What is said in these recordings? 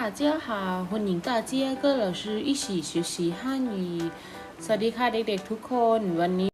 大家好，欢迎大家跟老师一起学习汉语。สวัสดีค่ะเด็กๆทุกคนวันนี้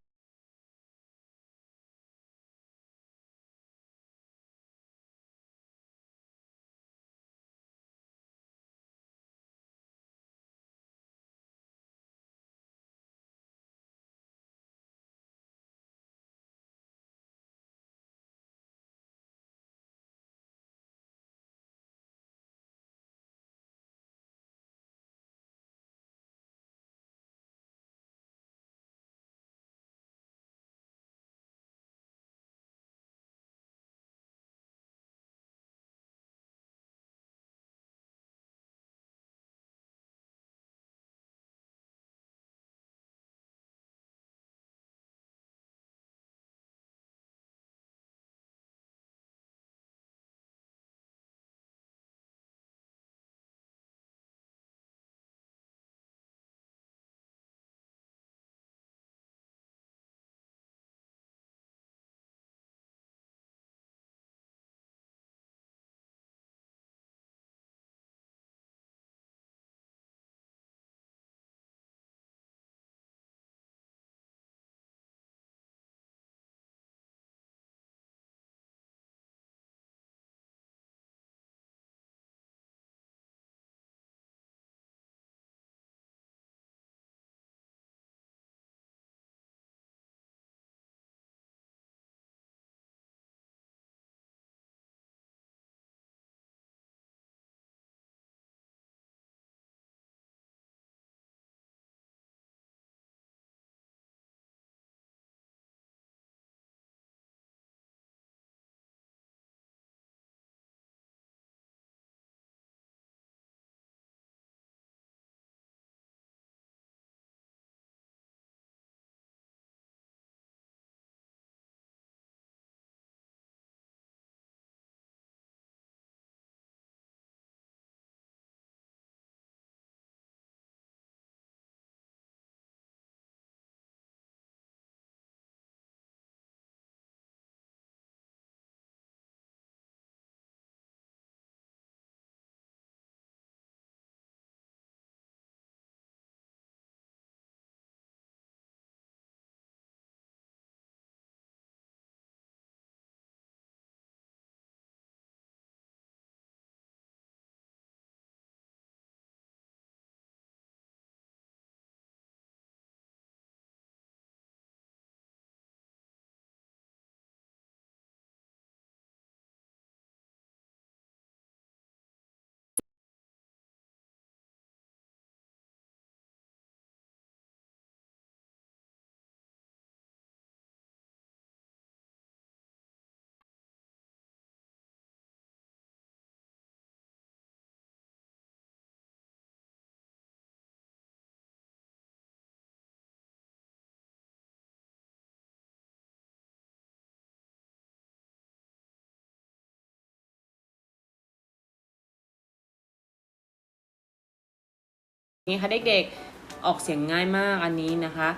นี่ค่ะเด็กๆ ออกเสียงง่ายมากอันนี้นะคะ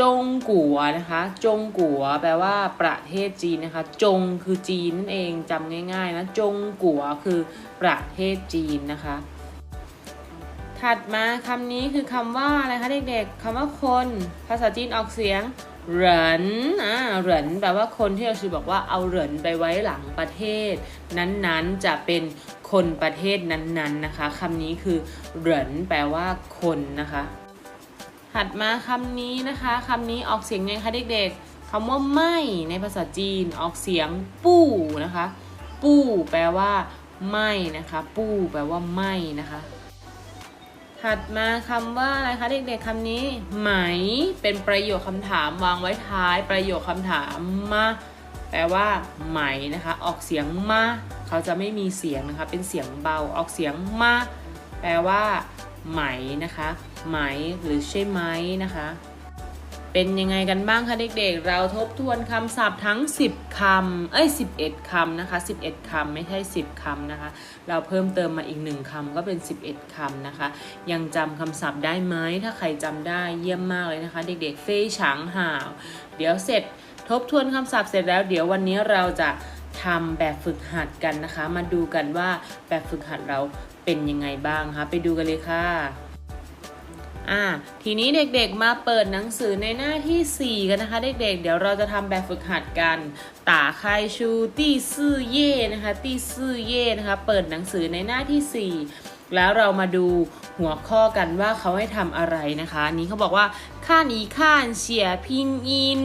จงกัวนะคะ จงกัวแปลว่าประเทศจีนนะคะ จงคือจีนนั่นเองจำง่ายๆนะจงกัวคือประเทศจีนนะคะ ถัดมาคำนี้คือคำว่าอะไรคะเด็กๆคำว่าคน ภาษาจีนออกเสียงเหรินอ่าเหรินแปลว่าคนที่เราชื่อบอกว่าเอาเหรินไปไว้หลังประเทศ นั้นๆจะเป็น คนประเทศนั้นๆนะคะคำนี้คือเหรินแปลว่าคนนะคะ ถัดมาคำนี้นะคะคำนี้ออกเสียงไงคะเด็กๆคำว่าไม่ในภาษาจีนออกเสียงปู้นะคะ ปู้แปลว่าไม่นะคะ ปู้แปลว่าไม่นะคะ ถัดมาคำว่าอะไรคะเด็กๆคำนี้ ไหมเป็นประโยคคำถามวางไว้ท้ายประโยคคำถามมา แปลว่าไหมนะคะ ออกเสียงมาเขาจะไม่มีเสียงนะคะ เป็นเสียงเบาออกเสียงมาแปลว่าไหมนะคะ ไหมหรือใช่ไหมนะคะ เป็นยังไงกันบ้างคะเด็กๆ เราทบทวนคำศัพท์ทั้ง 10 คำ เอ้ย 11 คำนะคะ 11 คำไม่ใช่ 10 คำนะคะ เราเพิ่มเติมมาอีก 1คำก็เป็น 11 คำนะคะ ยังจำคำศัพท์ได้ไหม ถ้าใครจำได้เยี่ยมมากเลยนะคะ เด็กๆ เฟยฉางห่าว เดี๋ยวเสร็จ ทบทวนคำศัพท์เสร็จแล้ว เดี๋ยววันนี้เราจะทำแบบฝึกหัดกันนะคะ มาดูกันว่าแบบฝึกหัดเราเป็นยังไงบ้างคะไปดูกันเลยค่ะอ่าทีนี้เด็กๆมาเปิดหนังสือในหน้าที่ 4 กันนะคะ เด็กๆ เดี๋ยวเราจะทำแบบฝึกหัดกันตาไคชูตี้ซื่อเย่นะคะตี้ซื่อเย่นะคะเปิดหนังสือในหน้าที่ 4แล้วเรามาดูหัวข้อกันว่าเขาให้ทำอะไรนะคะ นี้เขาบอกว่าข้านีข้านเฉียพิงอิน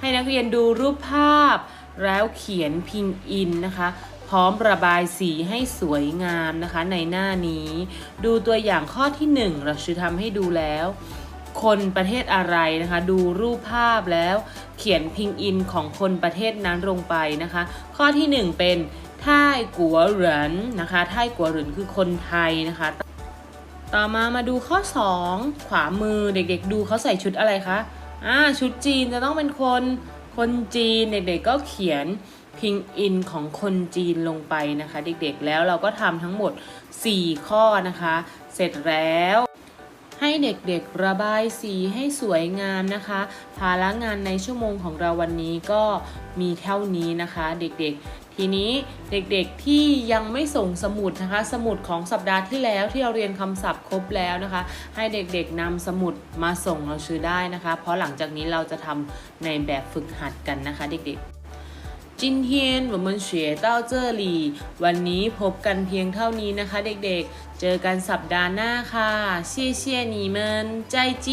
ให้นักเรียนดูรูปภาพ แล้วเขียนพิงอินนะคะ พร้อมระบายสีให้สวยงามนะคะในหน้านี้ ดูตัวอย่างข้อที่หนึ่งเราชื่อทำให้ดูแล้ว คนประเทศอะไรนะคะ ดูรูปภาพแล้วเขียนพิงอินของคนประเทศนั้นลงไปนะคะ ข้อที่หนึ่งเป็นท่ายกัวเหรินนะคะท่ายกัวเหรินคือคนไทยนะคะ ต่อมามาดูข้อ 2 ขวามือเด็กๆ ดูเขาใส่ชุดอะไรคะ อ่าชุดจีนจะต้องเป็นคนคนจีนเด็กๆก็เขียนพิงอินของคนจีนลงไปนะคะ เด็กๆแล้วเราก็ทำทั้งหมด 4 ข้อนะคะ เสร็จแล้วให้เด็กๆระบายสีให้สวยงามนะคะ ภาระงานในชั่วโมงของเราวันนี้ก็มีเท่านี้นะคะ เด็กๆ ทีนี้เด็กๆที่ยังไม่ส่งสมุดนะคะ สมุดของสัปดาห์ที่แล้วที่เราเรียนคำศัพท์ครบแล้วนะคะ ให้เด็กๆนำสมุดมาส่งเราชื่อได้นะคะ เพราะหลังจากนี้เราจะทำในแบบฝึกหัดกันนะคะ เด็กๆ今天我们学到这里วันนี้พบกันเพียงเท่านี้นะคะ เด็กๆ เจอกันสัปดาห์หน้าค่ะ谢谢你们再见